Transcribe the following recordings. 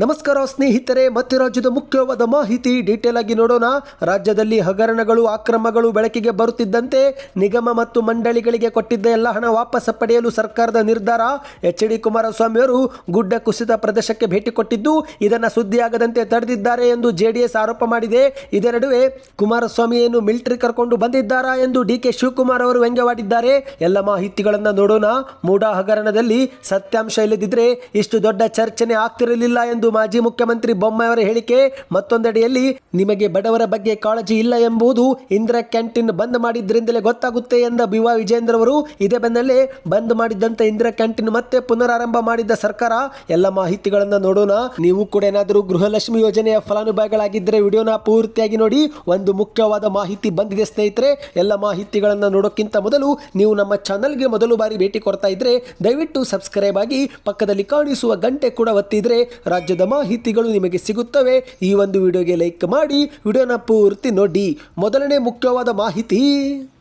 ನಮಸ್ಕಾರ ಸ್ನೇಹಿತರೆ, ಮತ್ತೆ ರಾಜ್ಯದ ಮುಖ್ಯವಾದ ಮಾಹಿತಿ ಡೀಟೇಲ್ ಆಗಿ ನೋಡೋಣ. ರಾಜ್ಯದಲ್ಲಿ ಹಗರಣಗಳು, ಅಕ್ರಮಗಳು ಬೆಳಕಿಗೆ ಬರುತ್ತಿದ್ದಂತೆ ನಿಗಮ ಮತ್ತು ಮಂಡಳಿಗಳಿಗೆ ಕೊಟ್ಟಿದ್ದ ಎಲ್ಲ ಹಣ ವಾಪಸ್ ಪಡೆಯಲು ಸರ್ಕಾರದ ನಿರ್ಧಾರ. ಎಚ್ ಡಿ ಕುಮಾರಸ್ವಾಮಿಯವರು ಗುಡ್ಡ ಕುಸಿತ ಪ್ರದೇಶಕ್ಕೆ ಭೇಟಿ ಕೊಟ್ಟಿದ್ದು, ಇದನ್ನು ಸುದ್ದಿಯಾಗದಂತೆ ತಡೆದಿದ್ದಾರೆ ಎಂದು ಜೆಡಿಎಸ್ ಆರೋಪ ಮಾಡಿದೆ. ಇದರ ನಡುವೆ ಕುಮಾರಸ್ವಾಮಿಯನ್ನು ಮಿಲಿಟರಿ ಕರ್ಕೊಂಡು ಬಂದಿದ್ದಾರಾ ಎಂದು ಡಿ ಕೆ ಶಿವಕುಮಾರ್ ಅವರು ವ್ಯಂಗ್ಯವಾಡಿದ್ದಾರೆ. ಎಲ್ಲ ಮಾಹಿತಿಗಳನ್ನು ನೋಡೋಣ. ಮೂಡಾ ಹಗರಣದಲ್ಲಿ ಸತ್ಯಾಂಶ ಇಲ್ಲದಿದ್ರೆ ಇಷ್ಟು ದೊಡ್ಡ ಚರ್ಚನೆ ಆಗ್ತಿರಲಿಲ್ಲ ಎಂದು ಮಾಜಿ ಮುಖ್ಯಮಂತ್ರಿ ಬೊಮ್ಮಾಯಿಯವರ ಹೇಳಿಕೆ ಮತ್ತೊಂದೆಡೆಯಲ್ಲಿ, ನಿಮಗೆ ಬಡವರ ಬಗ್ಗೆ ಕಾಳಜಿ ಇಲ್ಲ ಎಂಬುದು ಇಂದಿರಾ ಕ್ಯಾಂಟೀನ್ ಬಂದ್ ಮಾಡಿದ್ರಿಂದಲೇ ಗೊತ್ತಾಗುತ್ತೆ ಎಂದ ಬಿವಾ ವಿಜೇಂದ್ರ ಅವರು ಇದೇ ಬೆನ್ನಲ್ಲೇ, ಬಂದ್ ಮಾಡಿದ್ದಂತ ಇಂದಿರಾ ಕ್ಯಾಂಟೀನ್ ಮತ್ತೆ ಪುನರಾರಂಭ ಮಾಡಿದ್ದ ಸರ್ಕಾರ. ಎಲ್ಲ ಮಾಹಿತಿಗಳನ್ನ ನೋಡೋಣ. ನೀವು ಕೂಡ ಏನಾದರೂ ಗೃಹಲಕ್ಷ್ಮಿ ಯೋಜನೆಯ ಫಲಾನುಭವಿಗಳಾಗಿದ್ದರೆ ವಿಡಿಯೋನ ಪೂರ್ತಿಯಾಗಿ ನೋಡಿ. ಒಂದು ಮುಖ್ಯವಾದ ಮಾಹಿತಿ ಬಂದಿದೆ ಸ್ನೇಹಿತರೆ. ಎಲ್ಲ ಮಾಹಿತಿಗಳನ್ನ ನೋಡೋಕ್ಕಿಂತ ಮೊದಲು ನೀವು ನಮ್ಮ ಚಾನಲ್ಗೆ ಮೊದಲು ಬಾರಿ ಭೇಟಿ ಕೊಡ್ತಾ ಇದ್ರೆ, ದಯವಿಟ್ಟು ಸಬ್ಸ್ಕ್ರೈಬ್ ಆಗಿ ಪಕ್ಕದಲ್ಲಿ ಕಾಣಿಸುವ ಗಂಟೆ ಕೂಡ ಒತ್ತಿದ್ರೆ, ರಾಜ್ಯದ ಮಾಹಿತಿಗಳು ನಿಮಗೆ ಸಿಗುತ್ತವೆ. ಈ ಒಂದು ವಿಡಿಯೋಗೆ ಲೈಕ್ ಮಾಡಿ. ವಿಡಿಯೋನ ಪೂರ್ತಿ ನೋಡಿ. ಮೊದಲನೇ ಮುಖ್ಯವಾದ ಮಾಹಿತಿ.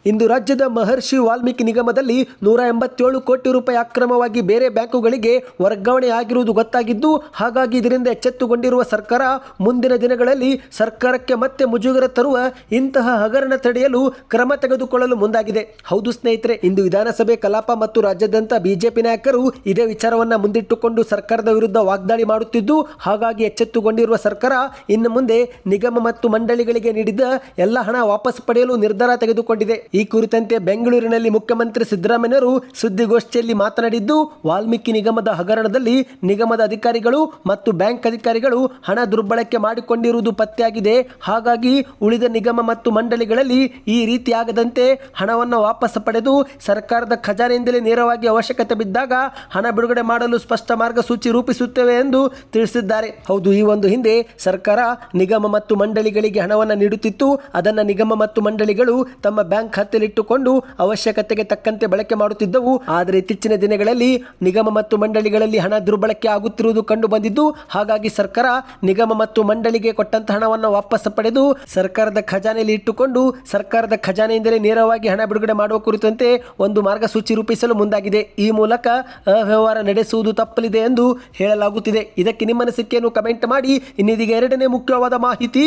ಇಂದು ರಾಜ್ಯದ ಮಹರ್ಷಿ ವಾಲ್ಮೀಕಿ ನಿಗಮದಲ್ಲಿ ನೂರ ಎಂಬತ್ತೇಳು ಕೋಟಿ ರೂಪಾಯಿ ಅಕ್ರಮವಾಗಿ ಬೇರೆ ಬ್ಯಾಂಕುಗಳಿಗೆ ವರ್ಗಾವಣೆ ಆಗಿರುವುದು ಗೊತ್ತಾಗಿದ್ದು, ಹಾಗಾಗಿ ಇದರಿಂದ ಎಚ್ಚೆತ್ತುಗೊಂಡಿರುವ ಸರ್ಕಾರ ಮುಂದಿನ ದಿನಗಳಲ್ಲಿ ಸರ್ಕಾರಕ್ಕೆ ಮತ್ತೆ ಮುಜುಗರ ತರುವ ಇಂತಹ ಹಗರಣ ತಡೆಯಲು ಕ್ರಮ ತೆಗೆದುಕೊಳ್ಳಲು ಮುಂದಾಗಿದೆ. ಹೌದು ಸ್ನೇಹಿತರೆ, ಇಂದು ವಿಧಾನಸಭೆ ಕಲಾಪ ಮತ್ತು ರಾಜ್ಯಾದ್ಯಂತ ಬಿಜೆಪಿ ನಾಯಕರು ಇದೇ ವಿಚಾರವನ್ನು ಮುಂದಿಟ್ಟುಕೊಂಡು ಸರ್ಕಾರದ ವಿರುದ್ಧ ವಾಗ್ದಾಳಿ ಮಾಡುತ್ತಿದ್ದು, ಹಾಗಾಗಿ ಎಚ್ಚೆತ್ತುಗೊಂಡಿರುವ ಸರ್ಕಾರ ಇನ್ನು ಮುಂದೆ ನಿಗಮ ಮತ್ತು ಮಂಡಳಿಗಳಿಗೆ ನೀಡಿದ ಎಲ್ಲ ಹಣ ವಾಪಸ್ ಪಡೆಯಲು ನಿರ್ಧಾರ ತೆಗೆದುಕೊಂಡಿದೆ. ಈ ಕುರಿತಂತೆ ಬೆಂಗಳೂರಿನಲ್ಲಿ ಮುಖ್ಯಮಂತ್ರಿ ಸಿದ್ದರಾಮಯ್ಯವರು ಸುದ್ದಿಗೋಷ್ಠಿಯಲ್ಲಿ ಮಾತನಾಡಿದ್ದು, ವಾಲ್ಮೀಕಿ ನಿಗಮದ ಹಗರಣದಲ್ಲಿ ನಿಗಮದ ಅಧಿಕಾರಿಗಳು ಮತ್ತು ಬ್ಯಾಂಕ್ ಅಧಿಕಾರಿಗಳು ಹಣ ದುರ್ಬಳಕೆ ಮಾಡಿಕೊಂಡಿರುವುದು ಪತ್ತೆಯಾಗಿದೆ. ಹಾಗಾಗಿ ಉಳಿದ ನಿಗಮ ಮತ್ತು ಮಂಡಳಿಗಳಲ್ಲಿ ಈ ರೀತಿಯಾಗದಂತೆ ಹಣವನ್ನು ವಾಪಸ್ ಪಡೆದು ಸರ್ಕಾರದ ಖಜಾನೆಯಿಂದಲೇ ನೇರವಾಗಿ ಅವಶ್ಯಕತೆ ಬಿದ್ದಾಗ ಹಣ ಬಿಡುಗಡೆ ಮಾಡಲು ಸ್ಪಷ್ಟ ಮಾರ್ಗಸೂಚಿ ರೂಪಿಸುತ್ತೇವೆ ಎಂದು ತಿಳಿಸಿದ್ದಾರೆ. ಹೌದು, ಈ ಒಂದು ಹಿಂದೆ ಸರ್ಕಾರ ನಿಗಮ ಮತ್ತು ಮಂಡಳಿಗಳಿಗೆ ಹಣವನ್ನು ನೀಡುತ್ತಿತ್ತು. ಅದನ್ನು ನಿಗಮ ಮತ್ತು ಮಂಡಳಿಗಳು ತಮ್ಮ ಬ್ಯಾಂಕ್ ಖಾತೆಯಲ್ಲಿಟ್ಟುಕೊಂಡು ಅವಶ್ಯಕತೆಗೆ ತಕ್ಕಂತೆ ಬಳಕೆ ಮಾಡುತ್ತಿದ್ದವು. ಆದರೆ ಇತ್ತೀಚಿನ ದಿನಗಳಲ್ಲಿ ನಿಗಮ ಮತ್ತು ಮಂಡಳಿಗಳಲ್ಲಿ ಹಣ ದುರ್ಬಳಕೆ ಆಗುತ್ತಿರುವುದು ಕಂಡು ಬಂದಿದ್ದು, ಹಾಗಾಗಿ ಸರ್ಕಾರ ನಿಗಮ ಮತ್ತು ಮಂಡಳಿಗೆ ಕೊಟ್ಟಂತ ಹಣವನ್ನು ವಾಪಸ್ ಪಡೆದು ಸರ್ಕಾರದ ಖಜಾನೆಯಲ್ಲಿ ಇಟ್ಟುಕೊಂಡು ಸರ್ಕಾರದ ಖಜಾನೆಯಿಂದಲೇ ನೇರವಾಗಿ ಹಣ ಬಿಡುಗಡೆ ಮಾಡುವ ಕುರಿತಂತೆ ಒಂದು ಮಾರ್ಗಸೂಚಿ ರೂಪಿಸಲು ಮುಂದಾಗಿದೆ. ಈ ಮೂಲಕ ಅವ್ಯವಹಾರ ನಡೆಸುವುದು ತಪ್ಪಲಿದೆ ಎಂದು ಹೇಳಲಾಗುತ್ತಿದೆ. ಇದಕ್ಕೆ ನಿಮ್ಮ ಅನಿಸಿಕೆಯನ್ನು ಕಮೆಂಟ್ ಮಾಡಿ. ಇನ್ನಿದೀಗ ಎರಡನೇ ಮುಖ್ಯವಾದ ಮಾಹಿತಿ.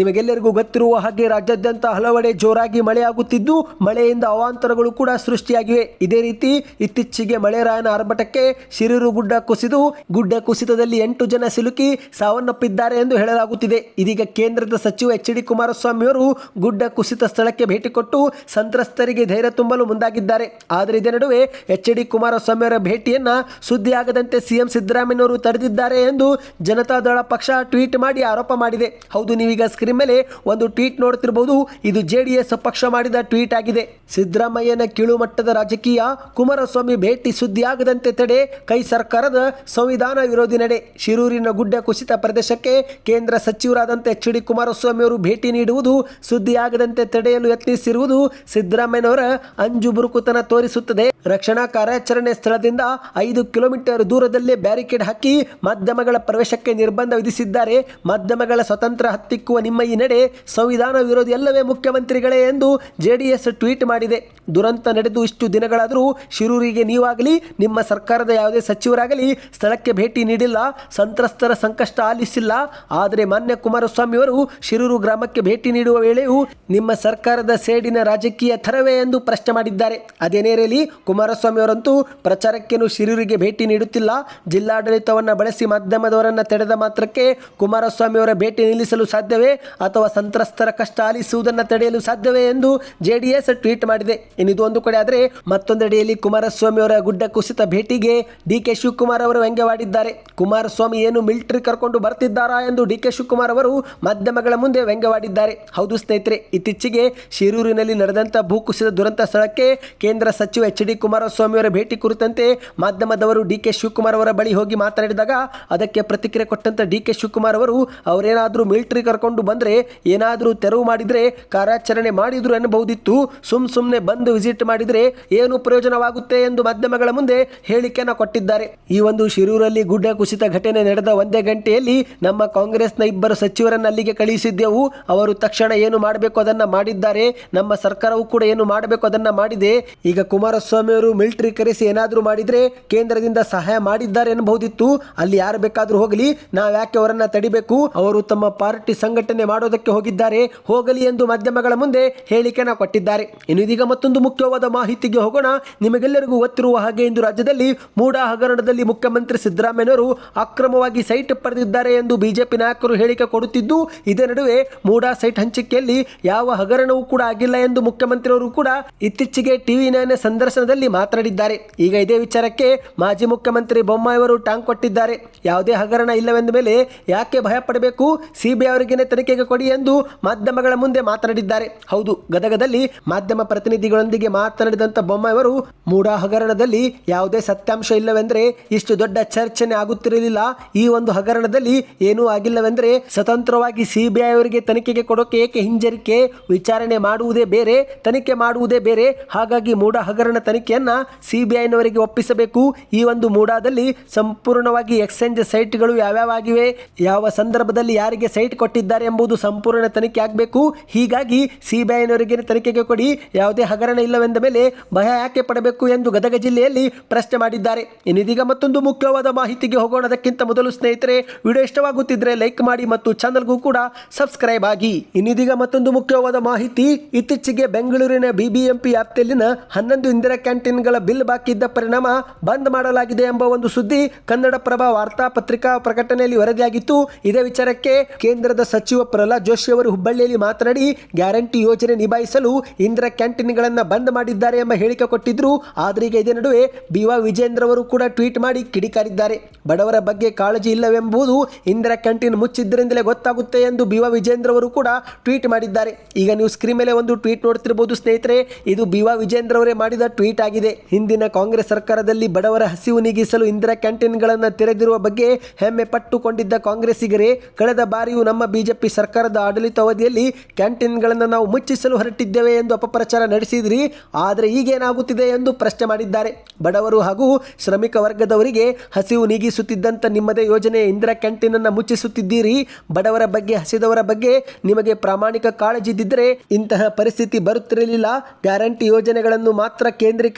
ನಿಮಗೆಲ್ಲರಿಗೂ ಗೊತ್ತಿರುವ ಹಾಗೆ ರಾಜ್ಯಾದ್ಯಂತ ಹಲವೆಡೆ ಜೋರಾಗಿ ಮಳೆಯಾಗುತ್ತಿದ್ದು ಮಳೆಯಿಂದ ಅವಾಂತರಗಳು ಕೂಡ ಸೃಷ್ಟಿಯಾಗಿವೆ. ಇದೇ ರೀತಿ ಇತ್ತೀಚೆಗೆ ಮಳೆರಾಯನ ಆರ್ಭಟಕ್ಕೆ ಶಿರೂರು ಗುಡ್ಡ ಕುಸಿದು, ಗುಡ್ಡ ಕುಸಿತದಲ್ಲಿ ಎಂಟು ಜನ ಸಿಲುಕಿ ಸಾವನ್ನಪ್ಪಿದ್ದಾರೆ ಎಂದು ಹೇಳಲಾಗುತ್ತಿದೆ. ಇದೀಗ ಕೇಂದ್ರದ ಸಚಿವ ಎಚ್ ಡಿ ಕುಮಾರಸ್ವಾಮಿ ಅವರು ಗುಡ್ಡ ಕುಸಿತ ಸ್ಥಳಕ್ಕೆ ಭೇಟಿ ಕೊಟ್ಟು ಸಂತ್ರಸ್ತರಿಗೆ ಧೈರ್ಯ ತುಂಬಲು ಮುಂದಾಗಿದ್ದಾರೆ. ಆದರೆ ಇದೇ ನಡುವೆ ಎಚ್ ಡಿ ಕುಮಾರಸ್ವಾಮಿ ಅವರ ಭೇಟಿಯನ್ನ ಸುದ್ದಿಯಾಗದಂತೆ ಸಿಎಂ ಸಿದ್ದರಾಮಯ್ಯನವರು ತಡೆದಿದ್ದಾರೆ ಎಂದು ಜನತಾದಳ ಪಕ್ಷ ಟ್ವೀಟ್ ಮಾಡಿ ಆರೋಪ ಮಾಡಿದೆ. ಹೌದು, ನೀವೀಗ ಸ್ಕ್ರೀನ್ ಮೇಲೆ ಒಂದು ಟ್ವೀಟ್ ನೋಡ್ತಿರಬಹುದು ಇದು ಜೆಡಿಎಸ್ ಪಕ್ಷ ಮಾಡಿದ ಟ್ವೀಟ್. ಆಗಿದೆ. ಸಿದ್ದರಾಮಯ್ಯನ ಕೀಳುಮಟ್ಟದ ರಾಜಕೀಯ, ಕುಮಾರಸ್ವಾಮಿ ಭೇಟಿ ಸುದ್ದಿಯಾಗದಂತೆ ತಡೆ, ಕೈ ಸರ್ಕಾರದ ಸಂವಿಧಾನ ವಿರೋಧಿ ನಡೆ. ಶಿರೂರಿನ ಗುಡ್ಡ ಕುಸಿತ ಪ್ರದೇಶಕ್ಕೆ ಕೇಂದ್ರ ಸಚಿವರಾದಂತೆ ಎಚ್ ಡಿ ಕುಮಾರಸ್ವಾಮಿ ಅವರು ಭೇಟಿ ನೀಡುವುದು ಸುದ್ದಿಯಾಗದಂತೆ ತಡೆಯಲು ಯತ್ನಿಸಿರುವುದು ಸಿದ್ದರಾಮಯ್ಯನವರ ಅಂಜು ಬುರುಕುತನ ತೋರಿಸುತ್ತದೆ. ರಕ್ಷಣಾ ಕಾರ್ಯಾಚರಣೆ ಸ್ಥಳದಿಂದ ಐದು ಕಿಲೋಮೀಟರ್ ದೂರದಲ್ಲೇ ಬ್ಯಾರಿಕೇಡ್ ಹಾಕಿ ಮಾಧ್ಯಮಗಳ ಪ್ರವೇಶಕ್ಕೆ ನಿರ್ಬಂಧ ವಿಧಿಸಿದ್ದಾರೆ. ಮಾಧ್ಯಮಗಳ ಸ್ವತಂತ್ರ ಹತ್ತಿಕ್ಕುವ ನಿಮ್ಮ ಈ ನಡೆ ಸಂವಿಧಾನ ವಿರೋಧಿ ಅಲ್ಲವೇ ಮುಖ್ಯಮಂತ್ರಿಗಳೇ ಎಂದು ಜೆಡಿಎಸ್ ಟ್ವೀಟ್ ಮಾಡಿದೆ. ದುರಂತ ನಡೆದು ಇಷ್ಟು ದಿನಗಳಾದರೂ ಶಿರೂರಿಗೆ ನೀವಾಗಲಿ, ನಿಮ್ಮ ಸರ್ಕಾರದ ಯಾವುದೇ ಸಚಿವರಾಗಲಿ ಸ್ಥಳಕ್ಕೆ ಭೇಟಿ ನೀಡಿಲ್ಲ, ಸಂತ್ರಸ್ತರ ಸಂಕಷ್ಟ ಆಲಿಸಿಲ್ಲ. ಆದರೆ ಮಾನ್ಯ ಕುಮಾರಸ್ವಾಮಿ ಅವರು ಶಿರೂರು ಗ್ರಾಮಕ್ಕೆ ಭೇಟಿ ನೀಡುವ ವೇಳೆಯೂ ನಿಮ್ಮ ಸರ್ಕಾರದ ಸೇಡಿನ ರಾಜಕೀಯ ಥರವೇ ಎಂದು ಪ್ರಶ್ನೆ ಮಾಡಿದ್ದಾರೆ. ಅದೇನೇ ಇರಲಿ ಕುಮಾರಸ್ವಾಮಿ ಅವರಂತೂ ಪ್ರಚಾರಕ್ಕೇನು ಶಿರೂರಿಗೆ ಭೇಟಿ ನೀಡುತ್ತಿಲ್ಲ. ಜಿಲ್ಲಾಡಳಿತವನ್ನು ಬಳಸಿ ಮಾಧ್ಯಮದವರನ್ನು ತಡೆದ ಮಾತ್ರಕ್ಕೆ ಕುಮಾರಸ್ವಾಮಿ ಅವರ ಭೇಟಿ ನಿಲ್ಲಿಸಲು ಸಾಧ್ಯವೇ? ಅಥವಾ ಸಂತ್ರಸ್ತರ ಕಷ್ಟ ಆಲಿಸುವುದನ್ನು ತಡೆಯಲು ಸಾಧ್ಯವೇ ಎಂದು ಜೆಡಿಎಸ್ ಟ್ವೀಟ್ ಮಾಡಿದೆ. ಇನ್ನಿದು ಒಂದು ಕಡೆ ಆದರೆ ಮತ್ತೊಂದೆಡೆಯಲ್ಲಿ ಕುಮಾರಸ್ವಾಮಿ ಅವರ ಗುಡ್ಡ ಕುಸಿತ ಭೇಟಿಗೆ ಡಿ ಕೆ ಶಿವಕುಮಾರ್ ಅವರು ವ್ಯಂಗ್ಯವಾಡಿದ್ದಾರೆ. ಕುಮಾರಸ್ವಾಮಿ ಏನು ಮಿಲಿಟರಿ ಕರ್ಕೊಂಡು ಬರ್ತಿದ್ದಾರಾ ಎಂದು ಡಿ ಕೆ ಶಿವಕುಮಾರ್ ಅವರು ಮಾಧ್ಯಮಗಳ ಮುಂದೆ ವ್ಯಂಗ್ಯವಾಡಿದ್ದಾರೆ. ಹೌದು ಸ್ನೇಹಿತರೆ, ಇತ್ತೀಚೆಗೆ ಶಿರೂರಿನಲ್ಲಿ ನಡೆದಂಥ ಭೂಕುಸಿತ ದುರಂತ ಸ್ಥಳಕ್ಕೆ ಕೇಂದ್ರ ಸಚಿವ ಎಚ್ ಡಿ ಕುಮಾರಸ್ವಾಮಿ ಅವರ ಭೇಟಿ ಕುರಿತಂತೆ ಮಾಧ್ಯಮದವರು ಡಿ ಕೆ ಶಿವಕುಮಾರ್ ಅವರ ಬಳಿ ಹೋಗಿ ಮಾತನಾಡಿದಾಗ ಅದಕ್ಕೆ ಪ್ರತಿಕ್ರಿಯೆ ಕೊಟ್ಟಂತ ಡಿ ಕೆ ಶಿವಕುಮಾರ್ ಅವರು, ಅವರೇನಾದರೂ ಮಿಲಿಟರಿ ಕರ್ಕೊಂಡು ಬಂದರೆ, ಏನಾದರೂ ತೆರವು ಮಾಡಿದರೆ, ಕಾರ್ಯಾಚರಣೆ ಮಾಡಿದ್ರು ಎನ್ನಬಹುದಿತ್ತು. ಸುಮ್ ಸುಮ್ಮನೆ ಬಂದು ವಿಸಿಟ್ ಮಾಡಿದ್ರೆ ಏನು ಪ್ರಯೋಜನವಾಗುತ್ತೆ ಎಂದು ಮಾಧ್ಯಮಗಳ ಮುಂದೆ ಹೇಳಿಕೆಯನ್ನು ಕೊಟ್ಟಿದ್ದಾರೆ. ಈ ಒಂದು ಶಿರೂರಲ್ಲಿ ಗುಡ್ಡ ಕುಸಿತ ಘಟನೆ ನಡೆದ ಒಂದೇ ಗಂಟೆಯಲ್ಲಿ ನಮ್ಮ ಕಾಂಗ್ರೆಸ್ನ ಇಬ್ಬರು ಸಚಿವರನ್ನು ಅಲ್ಲಿಗೆ ಕಳುಹಿಸಿದ್ದೆವು ಅವರು ತಕ್ಷಣ ಏನು ಮಾಡಬೇಕು ಅದನ್ನ ಮಾಡಿದ್ದಾರೆ. ನಮ್ಮ ಸರ್ಕಾರವು ಕೂಡ ಏನು ಮಾಡಬೇಕು ಅದನ್ನ ಮಾಡಿದೆ. ಈಗ ಕುಮಾರಸ್ವಾಮಿ ಅವರು ಮಿಲಿಟರಿ ಕರೆಸಿ ಏನಾದರೂ ಮಾಡಿದ್ರೆ ಕೇಂದ್ರದಿಂದ ಸಹಾಯ ಮಾಡಿದ್ದಾರೆ ಎನ್ನಬಹುದಿತ್ತು. ಅಲ್ಲಿ ಯಾರು ಬೇಕಾದರೂ ಹೋಗಲಿ, ನಾವು ಯಾಕೆ ಅವರನ್ನ ತಡಿಬೇಕು? ಅವರು ತಮ್ಮ ಪಾರ್ಟಿ ಸಂಘಟನೆ ಮಾಡೋದಕ್ಕೆ ಹೋಗಿದ್ದಾರೆ. ಹೋಗಲಿ ಎಂದು ಮಾಧ್ಯಮಗಳ ಮುಂದೆ ಹೇಳಿಕೆನ ಕೊಟ್ಟಿದ್ದಾರೆ. ಇನ್ನು ಇದೀಗ ಮತ್ತೊಂದು ಮುಖ್ಯವಾದ ಮಾಹಿತಿಗೆ ಹೋಗೋಣ. ನಿಮಗೆಲ್ಲರಿಗೂ ಗೊತ್ತಿರುವ ಹಾಗೆ ಇಂದು ರಾಜ್ಯದಲ್ಲಿ ಮೂಡ ಹಗರಣದಲ್ಲಿ ಮುಖ್ಯಮಂತ್ರಿ ಸಿದ್ದರಾಮಯ್ಯನವರು ಅಕ್ರಮವಾಗಿ ಸೈಟ್ ಪಡೆದಿದ್ದಾರೆ ಎಂದು ಬಿಜೆಪಿ ನಾಯಕರು ಹೇಳಿಕೆ ಕೊಡುತ್ತಿದ್ದು, ಇದೇ ನಡುವೆ ಮೂಡಾ ಸೈಟ್ ಹಂಚಿಕೆಯಲ್ಲಿ ಯಾವ ಹಗರಣವೂ ಕೂಡ ಆಗಿಲ್ಲ ಎಂದು ಮುಖ್ಯಮಂತ್ರಿಯವರು ಕೂಡ ಇತ್ತೀಚೆಗೆ ಟಿವಿ ನೈನ್ ಸಂದರ್ಶನದಲ್ಲಿ ಮಾತನಾಡಿದ್ದಾರೆ. ಈಗ ಇದೇ ವಿಚಾರಕ್ಕೆ ಮಾಜಿ ಮುಖ್ಯಮಂತ್ರಿ ಬೊಮ್ಮಾಯಿ ಅವರು ಟಾಂಗ್ ಕೊಟ್ಟಿದ್ದಾರೆ. ಯಾವುದೇ ಹಗರಣ ಇಲ್ಲವೆಂದ ಮೇಲೆ ಯಾಕೆ ಭಯ ಪಡಬೇಕು? ಸಿಬಿಐ ಅವರಿಗೆ ತನಿಖೆಗೆ ಕೊಡಿ ಎಂದು ಮಾಧ್ಯಮಗಳ ಮುಂದೆ ಮಾತನಾಡಿದ್ದಾರೆ. ಹೌದು, ಗದಗದಲ್ಲಿ ಮಾಧ್ಯಮ ಪ್ರತಿನಿಧಿಗಳೊಂದಿಗೆ ಮಾತನಾಡಿದಂತ ಬೊಮ್ಮಾಯಿ ಅವರು, ಮೂಡಾ ಹಗರಣದಲ್ಲಿ ಯಾವುದೇ ಸತ್ಯಾಂಶ ಇಲ್ಲವೆಂದರೆ ಇಷ್ಟು ದೊಡ್ಡ ಚರ್ಚೆನೆ ಆಗುತ್ತಿರಲಿಲ್ಲ. ಈ ಒಂದು ಹಗರಣದಲ್ಲಿ ಏನೂ ಆಗಿಲ್ಲವೆಂದರೆ ಸ್ವತಂತ್ರವಾಗಿ ಸಿಬಿಐ ಅವರಿಗೆ ತನಿಖೆಗೆ ಕೊಡೋಕೆ ಏಕೆ ಹಿಂಜರಿಕೆ, ವಿಚಾರಣೆ ಮಾಡುವುದೇ ಬೇರೆ, ತನಿಖೆ ಮಾಡುವುದೇ ಬೇರೆ. ಹಾಗಾಗಿ ಮೂಡಾ ಹಗರಣ ತನಿಖೆಯನ್ನ ಸಿಬಿಐನವರಿಗೆ ಒಪ್ಪಿಸಬೇಕು. ಈ ಒಂದು ಮೂಡಾದಲ್ಲಿ ಸಂಪೂರ್ಣವಾಗಿ ಎಕ್ಸ್ಚೇಂಜ್ ಸೈಟ್ಗಳು ಯಾವ್ಯಾವ ಆಗಿವೆ ಯಾವ ಸಂದರ್ಭದಲ್ಲಿ ಯಾರಿಗೆ ಸೈಟ್ ಕೊಟ್ಟಿದ್ದಾರೆ ಎಂಬುದು ಸಂಪೂರ್ಣ ತನಿಖೆ ಆಗಬೇಕು. ಹೀಗಾಗಿ ಸಿಬಿಐನವರಿಗೆ ತನಿಖೆಗೆ ಕೊಡಿ. ಯಾವುದೇ ಹಗರಣ ಇಲ್ಲವೆಂದ ಮೇಲೆ ಭಯ ಯಾಕೆ ಪಡಬೇಕು ಎಂದು ಗದಗ ಜಿಲ್ಲೆಯಲ್ಲಿ ಪ್ರಶ್ನೆ ಮಾಡಿದ್ದಾರೆ. ಇನ್ನಿದೀಗ ಮತ್ತೊಂದು ಮುಖ್ಯವಾದ ಮಾಹಿತಿಗೆ ಹೋಗೋಣ. ಅದಕ್ಕಿಂತ ಮೊದಲು ಸ್ನೇಹಿತರೆ, ವಿಡಿಯೋ ಇಷ್ಟವಾಗುತ್ತಿದ್ರೆ ಲೈಕ್ ಮಾಡಿ ಮತ್ತು ಚಾನಲ್ಗೂ ಕೂಡ ಸಬ್ಸ್ಕ್ರೈಬ್ ಆಗಿ. ಇನ್ನಿದೀಗ ಮತ್ತೊಂದು ಮುಖ್ಯವಾದ ಮಾಹಿತಿ, ಇತ್ತೀಚೆಗೆ ಬೆಂಗಳೂರಿನ ಬಿಬಿಎಂಪಿ ವ್ಯಾಪ್ತಿಯಲ್ಲಿನ ಹನ್ನೊಂದು ಇಂದಿರಾ ಕ್ಯಾಂಟೀನ್ಗಳ ಬಿಲ್ ಬಾಕಿ ಇದ್ದ ಪರಿಣಾಮ ಬಂದ್ ಮಾಡಲಾಗಿದೆ ಎಂಬ ಒಂದು ಸುದ್ದಿ ಕನ್ನಡಪ್ರಭ ವಾರ್ತಾ ಪತ್ರಿಕಾ ಪ್ರಕಟಣೆಯಲ್ಲಿ ವರದಿಯಾಗಿತ್ತು. ಇದೇ ವಿಚಾರಕ್ಕೆ ಕೇಂದ್ರದ ಸಚಿವ ಪ್ರಹ್ಲಾದ್ ಜೋಶಿ ಅವರು ಹುಬ್ಬಳ್ಳಿಯಲ್ಲಿ ಮಾತನಾಡಿ, ಗ್ಯಾರಂಟಿ ಯೋಜನೆ ನಿಭಾಯಿಸಲು ಇಂದಿರಾ ಕ್ಯಾಂಟೀನ್ಗಳನ್ನು ಬಂದ್ ಮಾಡಿದ್ದಾರೆ ಎಂಬ ಹೇಳಿಕೆ ಕೊಟ್ಟಿದ್ರು. ಆದ್ರೆ ಈಗ ಇದೇ ನಡುವೆ ಬಿವಾ ವಿಜೇಂದ್ರ ಅವರು ಕೂಡ ಟ್ವೀಟ್ ಮಾಡಿ ಕಿಡಿಕಾರಿದ್ದಾರೆ. ಬಡವರ ಬಗ್ಗೆ ಕಾಳಜಿ ಇಲ್ಲವೆಂಬುದು ಇಂದಿರಾ ಕ್ಯಾಂಟೀನ್ ಮುಚ್ಚಿದ್ದರಿಂದಲೇ ಗೊತ್ತಾಗುತ್ತೆ ಎಂದು ಬಿವಾ ವಿಜೇಂದ್ರ ಅವರು ಕೂಡ ಟ್ವೀಟ್ ಮಾಡಿದ್ದಾರೆ. ಈಗ ನೀವು ಸ್ಕ್ರೀನ್ ಮೇಲೆ ಒಂದು ಟ್ವೀಟ್ ನೋಡ್ತಿರ್ಬೋದು ಸ್ನೇಹಿತರೆ. ಇದು ಬಿವಾ ವಿಜೇಂದ್ರ ಅವರೇ ಮಾಡಿದ ಟ್ವೀಟ್ ಆಗಿದೆ ಹಿಂದಿನ ಕಾಂಗ್ರೆಸ್ ಸರ್ಕಾರದಲ್ಲಿ ಬಡವರ ಹಸಿವು ನೀಗಿಸಲು ಇಂದಿರಾ ಕ್ಯಾಂಟೀನ್ಗಳನ್ನು ತೆರೆದಿರುವ ಬಗ್ಗೆ ಹೆಮ್ಮೆ ಪಟ್ಟುಕೊಂಡಿದ್ದ ಕಾಂಗ್ರೆಸ್ಸಿಗರೇ, ಕಳೆದ ಬಾರಿಯೂ ನಮ್ಮ ಬಿಜೆಪಿ ಸರ್ಕಾರದ ಆಡಳಿತಾವಧಿಯಲ್ಲಿ ಕ್ಯಾಂಟೀನ್ಗಳನ್ನು ನಾವು ಮುಚ್ಚಿಸಲು ಹೊರಟಿದ್ದೇವೆ ಎಂದು ಅಪಪ್ರಚಾರ ನಡೆಸಿದ್ರಿ, ಆದರೆ ಈಗೇನಾಗುತ್ತಿದೆ ಎಂದು ಪ್ರಶ್ನೆ ಮಾಡಿದ್ದಾರೆ. ಬಡವರು ಹಾಗೂ ಶ್ರಮಿಕ ವರ್ಗದವರಿಗೆ ಹಸಿವು ನೀಗಿಸುತ್ತಿದ್ದಂಥ ನಿಮ್ಮದೇ ಯೋಜನೆ ಇಂದಿರಾ ಕ್ಯಾಂಟೀನ್ ಅನ್ನು ಮುಚ್ಚಿಸುತ್ತಿದ್ದೀರಿ. ಬಡವರ ಬಗ್ಗೆ, ಹಸಿದವರ ಬಗ್ಗೆ ನಿಮಗೆ ಪ್ರಾಮಾಣಿಕ ಕಾಳಜಿ ಇದ್ದಿದ್ದರೆ ಇಂತಹ ಪರಿಸ್ಥಿತಿ ಬರುತ್ತಿರಲಿಲ್ಲ. ಗ್ಯಾರಂಟಿ ಯೋಜನೆಗಳನ್ನು ಮಾತ್ರ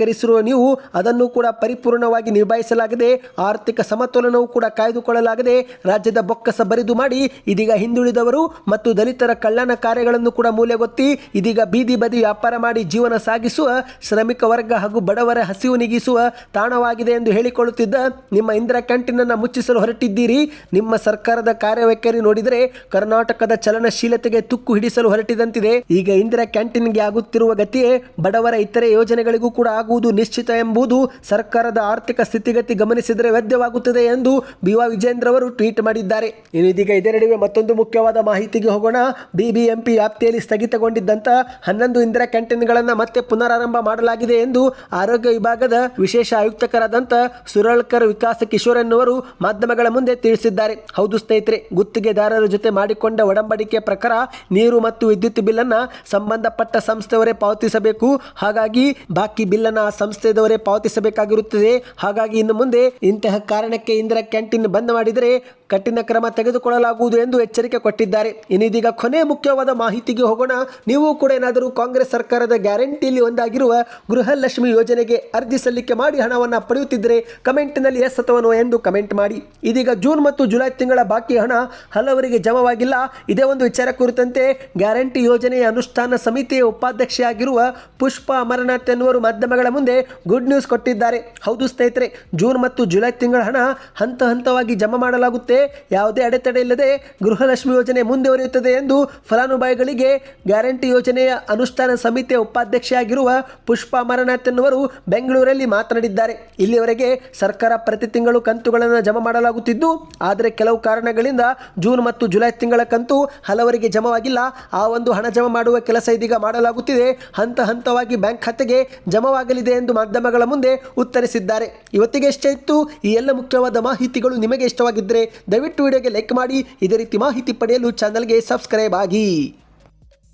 ಕೇಂದ್ರೀಕರಿಸಿರುವ ನೀವು ಅದನ್ನು ಕೂಡ ಪರಿಪೂರ್ಣವಾಗಿ ನಿಭಾಯಿಸಲಾಗಿದೆ. ಆರ್ಥಿಕ ಸಮತೋಲನವು ಕೂಡ ಕಾಯ್ದುಕೊಳ್ಳಲಾಗದೆ. ರಾಜ್ಯದ ಬೊಕ್ಕಸ ಬರಿದು ಮಾಡಿ ಇದೀಗ ಹಿಂದುಳಿದವರು ಮತ್ತು ದಲಿತರ ಕಲ್ಯಾಣ ಕಾರ್ಯಗಳನ್ನು ಕೂಡ ಮೂಲೆಗೊತ್ತಿ ಇದೀಗ ಬೀದಿ ಬದಿ ವ್ಯಾಪಾರ ಮಾಡಿ ಜೀವನ ಸಾಗಿಸುವ, ಶ್ರಮಿಕ ವರ್ಗ ಹಾಗೂ ಬಡವರ ಹಸಿವು ನೀಗಿಸುವ ತಾಣವಾಗಿದೆ ಎಂದು ಹೇಳಿಕೊಳ್ಳುತ್ತಿದ್ದ ನಿಮ್ಮ ಇಂದಿರಾ ಕ್ಯಾಂಟೀನ್ ಅನ್ನು ಮುಚ್ಚಿಸಲು ಹೊರಟಿದ್ದೀರಿ. ನಿಮ್ಮ ಸರ್ಕಾರದ ಕಾರ್ಯವೈಖರಿ ನೋಡಿದರೆ ಕರ್ನಾಟಕದ ಚಲನಶೀಲತೆಗೆ ತುಕ್ಕು ಹಿಡಿಸಲು ಹೊರಟಿದಂತಿದೆ. ಈಗ ಇಂದಿರಾ ಕ್ಯಾಂಟೀನ್ಗೆ ಆಗುತ್ತಿರುವ ಗತಿಯೇ ಬಡವರ ಇತರೆ ಯೋಜನೆಗಳಿಗೂ ಕೂಡ ಆಗುವುದು ನಿಶ್ಚಿತ ಎಂಬುದು ಸರ್ಕಾರದ ಆರ್ಥಿಕ ಸ್ಥಿತಿಗತಿ ಗಮನಿಸಿದರೆ ವ್ಯದ್ಯವಾಗುತ್ತದೆ ಎಂದು ಬಿ ವಾ ವಿಜೇಂದ್ರ ಅವರು ಟ್ವೀಟ್ ಮಾಡಿದ್ದಾರೆ. ಇನ್ನಿದೀಗ ಇದೇ ನಡುವೆ ಮತ್ತೊಂದು ಮುಖ್ಯವಾದ ಮಾಹಿತಿಗೆ ಹೋಗೋಣ. ಬಿಬಿಎಂಪಿ ವ್ಯಾಪ್ತಿಯಲ್ಲಿ ಸ್ಥಗಿತಗೊಂಡಿದ್ದಂತಹ ಹನ್ನೊಂದು ಇಂದಿರಾ ಕ್ಯಾಂಟೀನ್ಗಳನ್ನು ಮತ್ತೆ ಪುನರಾರಂಭ ಮಾಡಲಾಗಿದೆ ಎಂದು ಆರೋಗ್ಯ ವಿಭಾಗದ ವಿಶೇಷ ಆಯುಕ್ತಕರಾದಂಥ ಸುರಳ್ಕರ್ ವಿಕಾಸ ಕಿಶೋರ್ ಎನ್ನುವರು ಮಾಧ್ಯಮಗಳ ಮುಂದೆ ತಿಳಿಸಿದ್ದಾರೆ. ಹೌದು ಸ್ನೇಹಿತರೆ, ಗುತ್ತಿಗೆದಾರರ ಜೊತೆ ಮಾಡಿಕೊಂಡ ಒಡಂಬಡಿಕೆ ಪ್ರಕಾರ ನೀರು ಮತ್ತು ವಿದ್ಯುತ್ ಬಿಲ್ ಅನ್ನು ಸಂಬಂಧಪಟ್ಟ ಸಂಸ್ಥೆಯವರೇ ಪಾವತಿಸಬೇಕು. ಹಾಗಾಗಿ ಬಾಕಿ ಬಿಲ್ಲನ್ನು ಆ ಸಂಸ್ಥೆಯವರೇ ಪಾವತಿಸಬೇಕಾಗಿರುತ್ತದೆ. ಹಾಗಾಗಿ ಇನ್ನು ಮುಂದೆ ಇಂತಹ ಕಾರಣಕ್ಕೆ ಇಂದಿರಾ ಕ್ಯಾಂಟೀನ್ ಬಂದ್ ಮಾಡಿದರೆ ಕಠಿಣ ಕ್ರಮ ತೆಗೆದುಕೊಳ್ಳಲಾಗುವುದು ಎಂದು ಎಚ್ಚರಿಕೆ ಕೊಟ್ಟಿದ್ದಾರೆ. ಇನ್ನಿದೀಗ ಕೊನೆ ಮುಖ್ಯವಾದ ಮಾಹಿತಿಗೆ ಹೋಗೋಣ. ನೀವು ಕೂಡ ಏನಾದರೂ ಕಾಂಗ್ರೆಸ್ ಸರ್ಕಾರದ ಗ್ಯಾರಂಟಿಯಲ್ಲಿ ಒಂದಾಗಿರುವ ಗೃಹಲಕ್ಷ್ಮಿ ಯೋಜನೆಗೆ ಅರ್ಜಿ ಸಲ್ಲಿಕೆ ಮಾಡಿ ಹಣವನ್ನು ಪಡೆಯುತ್ತಿದ್ದರೆ ಕಮೆಂಟ್ನಲ್ಲಿ ಎಸ್ ಅಥವಾ ನೋ ಎಂದು ಕಮೆಂಟ್ ಮಾಡಿ. ಇದೀಗ ಜೂನ್ ಮತ್ತು ಜುಲೈ ತಿಂಗಳ ಬಾಕಿ ಹಣ ಹಲವರಿಗೆ ಜಮವಾಗಿಲ್ಲ. ಇದೇ ಒಂದು ವಿಚಾರ ಕುರಿತಂತೆ ಗ್ಯಾರಂಟಿ ಯೋಜನೆಯ ಅನುಷ್ಠಾನ ಸಮಿತಿಯ ಉಪಾಧ್ಯಕ್ಷೆಯಾಗಿರುವ ಪುಷ್ಪ ಅಮರನಾಥ್ ಎನ್ನುವರು ಮಾಧ್ಯಮಗಳ ಮುಂದೆ ಗುಡ್ ನ್ಯೂಸ್ ಕೊಟ್ಟಿದ್ದಾರೆ. ಹೌದು ಸ್ನೇಹಿತರೆ, ಜೂನ್ ಮತ್ತು ಜುಲೈ ತಿಂಗಳ ಹಣ ಹಂತ ಹಂತವಾಗಿ ಜಮಾ ಮಾಡಲಾಗುತ್ತೆ. ಯಾವುದೇ ಅಡೆತಡೆ ಇಲ್ಲದೆ ಗೃಹಲಕ್ಷ್ಮಿ ಯೋಜನೆ ಮುಂದುವರಿಯುತ್ತದೆ ಎಂದು ಫಲಾನುಭವಿಗಳಿಗೆ ಗ್ಯಾರಂಟಿ ಯೋಜನೆಯ ಅನುಷ್ಠಾನ ಸಮಿತಿಯ ಉಪಾಧ್ಯಕ್ಷೆಯಾಗಿರುವ ಪುಷ್ಪಾ ಅಮರನಾಥ್ ಎನ್ನುವರು ಬೆಂಗಳೂರಲ್ಲಿ ಮಾತನಾಡಿದ್ದಾರೆ. ಇಲ್ಲಿಯವರೆಗೆ ಸರ್ಕಾರ ಪ್ರತಿ ತಿಂಗಳು ಕಂತುಗಳನ್ನು ಜಮಾ ಮಾಡಲಾಗುತ್ತಿದ್ದು, ಆದರೆ ಕೆಲವು ಕಾರಣಗಳಿಂದ ಜೂನ್ ಮತ್ತು ಜುಲೈ ತಿಂಗಳ ಕಂತು ಹಲವರಿಗೆ ಜಮವಾಗಿಲ್ಲ. ಆ ಒಂದು ಹಣ ಜಮಾ ಮಾಡುವ ಕೆಲಸ ಇದೀಗ ಮಾಡಲಾಗುತ್ತಿದೆ. ಹಂತ ಹಂತವಾಗಿ ಬ್ಯಾಂಕ್ ಖಾತೆಗೆ ಜಮವಾಗಲಿದೆ ಎಂದು ಮಾಧ್ಯಮಗಳ ಮುಂದೆ ಉತ್ತರಿಸಿದ್ದಾರೆ. ಇವತ್ತಿಗೆ ಇಷ್ಟ ಇತ್ತು ಈ ಎಲ್ಲ ಮುಖ್ಯವಾದ ಮಾಹಿತಿಗಳು ನಿಮಗೆ ಇಷ್ಟವಾಗಿದ್ದರೆ ದಯವಿಟ್ಟು ವಿಡಿಯೋಗೆ ಲೈಕ್ ಮಾಡಿ. ಇದೇ ರೀತಿ ಮಾಹಿತಿ ಪಡೆಯಲು ಚಾನಲ್ಗೆ ಸಬ್ಸ್ಕ್ರೈಬ್ ಆಗಿ.